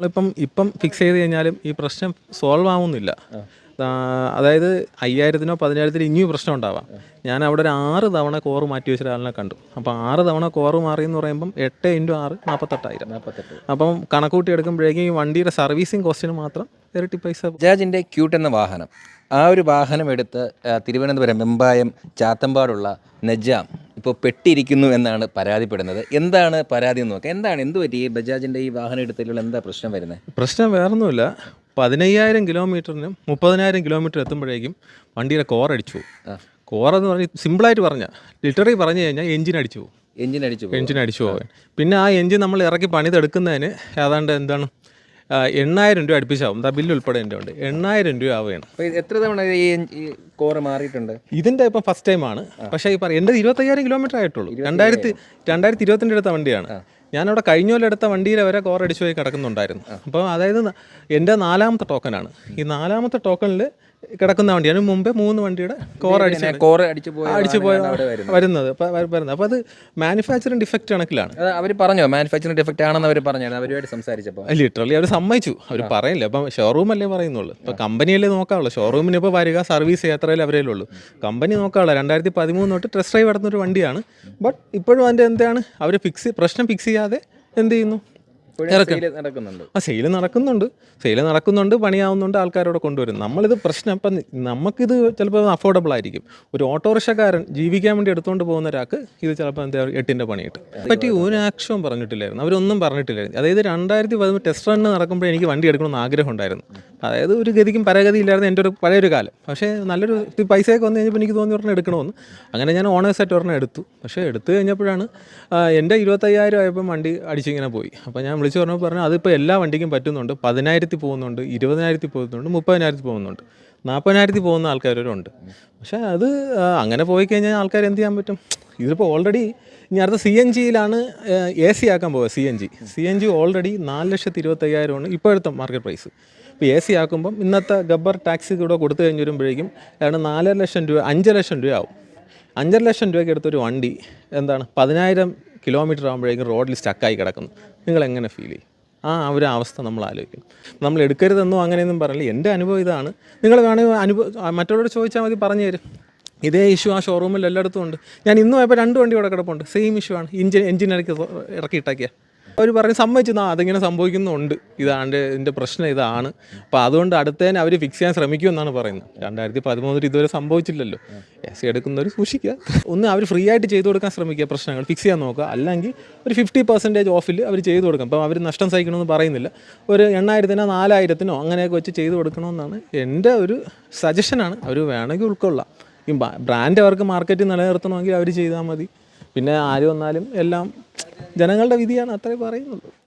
നമ്മളിപ്പം ഇപ്പം ഫിക്സ് ചെയ്ത് കഴിഞ്ഞാലും ഈ പ്രശ്നം സോൾവ് ആവുന്നില്ല. അതായത് അയ്യായിരത്തിനോ പതിനായിരത്തിനോ ഇനിയും പ്രശ്നം ഉണ്ടാവാം. ഞാൻ അവിടെ ഒരു ആറ് തവണ കോറ് മാറ്റി വെച്ച ഒരാളിനെ കണ്ടു. അപ്പോൾ ആറ് തവണ കോറ് മാറി എന്ന് പറയുമ്പം എട്ട് ഇന്റു ആറ് നാൽപ്പത്തെട്ടായിരം നാൽപ്പത്തെട്ട് അപ്പം കണക്കൂട്ടി എടുക്കുമ്പോഴേക്കും ഈ വണ്ടിയുടെ സർവീസിങ് കോസ്റ്റിന് മാത്രം ഇരട്ടി പൈസ. ബജാജിന്റെ ക്യൂട്ട് എന്ന വാഹനം. ആ ഒരു വാഹനം എടുത്ത് തിരുവനന്തപുരം വെമ്പായം ചാത്തമ്പാടുള്ള നജാം ഇപ്പോൾ പെട്ടിരിക്കുന്നു എന്നാണ് പരാതിപ്പെടുന്നത്. എന്താണ് പരാതി എന്ന് നോക്കാം. എന്താണ് എന്ത് പറ്റി? ഈ ബജാജിന്റെ ഈ വാഹനം എടുത്തതിലുള്ള എന്താ പ്രശ്നം വരുന്നത്? പ്രശ്നം വേറൊന്നുമില്ല. പതിനയ്യായിരം കിലോമീറ്ററിനും മുപ്പതിനായിരം കിലോമീറ്റർ എത്തുമ്പോഴേക്കും വണ്ടിയുടെ കോർ അടിച്ചു പോകും കോർ എന്ന് പറഞ്ഞ് സിമ്പിളായിട്ട് പറഞ്ഞാൽ ലിറ്ററി പറഞ്ഞു കഴിഞ്ഞാൽ എഞ്ചിൻ അടിച്ചു പോകും എഞ്ചിൻ അടിച്ചു എഞ്ചിൻ അടിച്ചു പോകാൻ പിന്നെ ആ എഞ്ചിൻ നമ്മൾ ഇറക്കി പണിതെടുക്കുന്നതിന് ഏതാണ്ട് എന്താണ് എണ്ണായിരം രൂപ അടുപ്പിച്ചാവും. എന്താ ബില്ല് ഉൾപ്പെടെ എന്റെ ഉണ്ട്. എണ്ണായിരം രൂപ ആവുകയാണ് അപ്പോൾ ഇത് എത്ര തവണ ഈ കോറ് മാറിയിട്ടുണ്ട്? ഇതിന്റെ ഇപ്പം ഫസ്റ്റ് ടൈമാണ് പക്ഷേ ഈ പറ എന്റെ ഇരുപത്തയ്യായിരം കിലോമീറ്റർ ആയിട്ടുള്ളൂ. രണ്ടായിരത്തി രണ്ടായിരത്തി ഇരുപത്തിന്റെ അടുത്ത വണ്ടിയാണ്. ഞാനവിടെ കഴിഞ്ഞ കൊല്ലം എടുത്ത വണ്ടിയിൽ വരെ കോർ അടിച്ചു പോയി കിടക്കുന്നുണ്ടായിരുന്നു. അപ്പോൾ അതായത് എന്റെ നാലാമത്തെ ടോക്കനാണ് ഈ നാലാമത്തെ ടോക്കണിൽ കിടക്കുന്ന വണ്ടിയാണ്. മുമ്പേ മൂന്ന് വണ്ടിയുടെ കോർ അടിച്ച് കോർ അടിച്ച് പോയി അടിച്ച് പോയ വരുന്നത്. വരുന്നത്. അപ്പോൾ അത് മാനുഫാക്ചറിങ് ഡിഫക്റ്റ് കണക്കിലാണ്. അവർ പറഞ്ഞു? മാനുഫാക്ചറിംഗ് ഡിഫക്റ്റ് ആണെന്ന് അവർ പറഞ്ഞു? അവരുമായിട്ട് സംസാരിച്ചപ്പോൾ ലിറ്ററലി അവർ സമ്മതിച്ചു. അവർ പറയില്ല. അപ്പം ഷോറൂം അല്ലേ പറയുന്നുള്ളൂ. ഇപ്പം കമ്പനിയല്ലേ നോക്കാവുള്ളൂ. ഷോറൂമിന് ഇപ്പോൾ വരിക സർവീസ് യാത്രയിൽ അവരേ ഉള്ളൂ കമ്പനി നോക്കാവുള്ള. രണ്ടായിരത്തി പതിമൂന്ന് തൊട്ട് ടെസ്റ്റ് ഡ്രൈവ് നടന്നൊരു വണ്ടിയാണ്. ബട്ട് ഇപ്പോഴും അതിന്റെ എന്താണ്? അവർ ഫിക്സ് പ്രശ്നം ഫിക്സ് ചെയ്യാതെ എന്ത് ചെയ്യുന്നു? നടക്കുന്നുണ്ട്. ആ സെയിൽ നടക്കുന്നുണ്ട്. സെയിൽ നടക്കുന്നുണ്ട് പണിയാവുന്നുണ്ട് ആൾക്കാരോട് കൊണ്ടുവരും നമ്മളിത് പ്രശ്നം ഇപ്പം നമുക്കിത് ചിലപ്പോൾ അഫോർഡബിൾ ആയിരിക്കും. ഒരു ഓട്ടോറിക്ഷക്കാരൻ ജീവിക്കാൻ വേണ്ടി എടുത്തുകൊണ്ട് പോകുന്ന ഒരാൾക്ക് ഇത് ചിലപ്പോൾ എന്താ എട്ടിന്റെ പണി കിട്ടും. പറ്റി ഒരു ആക്ഷവും പറഞ്ഞിട്ടില്ലായിരുന്നു. അവരൊന്നും പറഞ്ഞിട്ടില്ലായിരുന്നു. അതായത് രണ്ടായിരത്തി പതിമൂന്ന് ടെസ്റ്റ് റണ്ണ് നടക്കുമ്പോൾ എനിക്ക് വണ്ടി എടുക്കണമെന്ന് ആഗ്രഹം ഉണ്ടായിരുന്നു. അതായത് ഒരു ഗതിക്കും പരഗതി ഇല്ലായിരുന്നു എന്റെ ഒരു പഴയൊരു കാലം. പക്ഷേ നല്ലൊരു പൈസയൊക്കെ വന്നു കഴിഞ്ഞപ്പോൾ എനിക്ക് തോന്നി ഒരെണ്ണം എടുക്കണമെന്ന്. അങ്ങനെ ഞാൻ ഓണേഴ്സ് ആയിട്ട് ഒരെണ്ണം എടുത്തു. പക്ഷേ എടുത്തു കഴിഞ്ഞപ്പോഴാണ് എന്റെ ഇരുപത്തയ്യായിരം ആയപ്പോൾ വണ്ടി അടിച്ചിങ്ങനെ പോയി. അപ്പോൾ ഞാൻ വിളിച്ചു പറഞ്ഞപ്പോൾ പറഞ്ഞു അതിപ്പോൾ എല്ലാ വണ്ടിക്കും പറ്റുന്നുണ്ട്. പതിനായിരത്തി പോകുന്നുണ്ട് ഇരുപതിനായിരത്തി പോകുന്നുണ്ട് മുപ്പതിനായിരത്തി പോകുന്നുണ്ട്. നാൽപ്പതിനായിരത്തി പോകുന്ന ആൾക്കാരുണ്ട് പക്ഷേ അത് അങ്ങനെ പോയി കഴിഞ്ഞാൽ ആൾക്കാർ എന്ത് ചെയ്യാൻ പറ്റും? ഇതിപ്പോൾ ഓൾറെഡി ഇനി അടുത്ത സി എൻ ജിയിലാണ് എ സി ആക്കാൻ പോവുക C N G. C N G already നാല് ലക്ഷത്തി ഇരുപത്തയ്യായിരമാണ് ഇപ്പോഴത്തെ മാർക്കറ്റ് പ്രൈസ്. ഇപ്പോൾ എ സി ആക്കുമ്പം ഇന്നത്തെ ഗബ്ബർ ടാക്സി കൂടെ കൊടുത്തു കഴിഞ്ഞ് വരുമ്പോഴേക്കും ഏതാണ്ട് നാലര ലക്ഷം രൂപ അഞ്ച് ലക്ഷം രൂപ ആവും. അഞ്ചര ലക്ഷം രൂപയ്ക്ക് എടുത്തൊരു വണ്ടി എന്താണ്? പതിനായിരം കിലോമീറ്റർ ആകുമ്പോഴേക്കും റോഡിൽ സ്റ്റക്കായി കിടക്കുന്നു. നിങ്ങൾ എങ്ങനെ ഫീൽ ചെയ്യും? ആ ഒരു അവസ്ഥ നമ്മൾ ആലോചിക്കും. നമ്മൾ എടുക്കരുതെന്നോ അങ്ങനെയൊന്നും പറയില്ല. എന്റെ അനുഭവം ഇതാണ്. നിങ്ങൾ വേണമെങ്കിൽ അനുഭവം മറ്റുള്ളവരോട് ചോദിച്ചാൽ മതി പറഞ്ഞു തരും. ഇതേ ഇഷ്യൂ ആ ഷോറൂമിൽ എല്ലായിടത്തും ഉണ്ട്. ഞാൻ ഇന്ന് പോയപ്പോൾ രണ്ട് വണ്ടി ഇവിടെ കിടപ്പുണ്ട്. സെയിം ഇഷ്യൂ ആണ്. ഇഞ്ചിൻ എഞ്ചിൻ ഇറക്കി ഇറക്കിയിട്ടാക്കിയ അവർ പറഞ്ഞ് സമ്മതിച്ചു. നാ അതിങ്ങനെ സംഭവിക്കുന്നുണ്ട്. ഇതാണ്ട് ഇതിന്റെ പ്രശ്നം ഇതാണ്. അപ്പോൾ അതുകൊണ്ട് അടുത്തതിന് അവർ ഫിക്സ് ചെയ്യാൻ ശ്രമിക്കുമെന്നാണ് പറയുന്നത്. രണ്ടായിരത്തി പതിമൂന്നിൽ ഇതുവരെ സംഭവിച്ചില്ലല്ലോ. എ സി എടുക്കുന്നവർ സൂക്ഷിക്കുക. ഒന്ന് അവർ ഫ്രീ ആയിട്ട് ചെയ്തു കൊടുക്കാൻ ശ്രമിക്കുക പ്രശ്നങ്ങൾ ഫിക്സ് ചെയ്യാൻ നോക്കുക. അല്ലെങ്കിൽ ഒരു ഫിഫ്റ്റി പെർസെന്റേജ് ഓഫിൽ അവർ ചെയ്തു കൊടുക്കും അപ്പോൾ അവർ നഷ്ടം സഹിക്കണമെന്ന് പറയുന്നില്ല. ഒരു എണ്ണായിരത്തിനോ നാലായിരത്തിനോ അങ്ങനെയൊക്കെ വെച്ച് ചെയ്തു കൊടുക്കണമെന്നാണ് എന്റെ ഒരു സജഷനാണ് അവർ വേണമെങ്കിൽ ഉൾക്കൊള്ളാം. ഈ ബ്രാൻഡ് അവർക്ക് മാർക്കറ്റിൽ നിലനിർത്തണമെങ്കിൽ അവർ ചെയ്താൽ മതി. പിന്നെ ആര് വന്നാലും എല്ലാം ജനങ്ങളുടെ വിധിയാണ് അത്രേ പറയുന്നുള്ളൂ.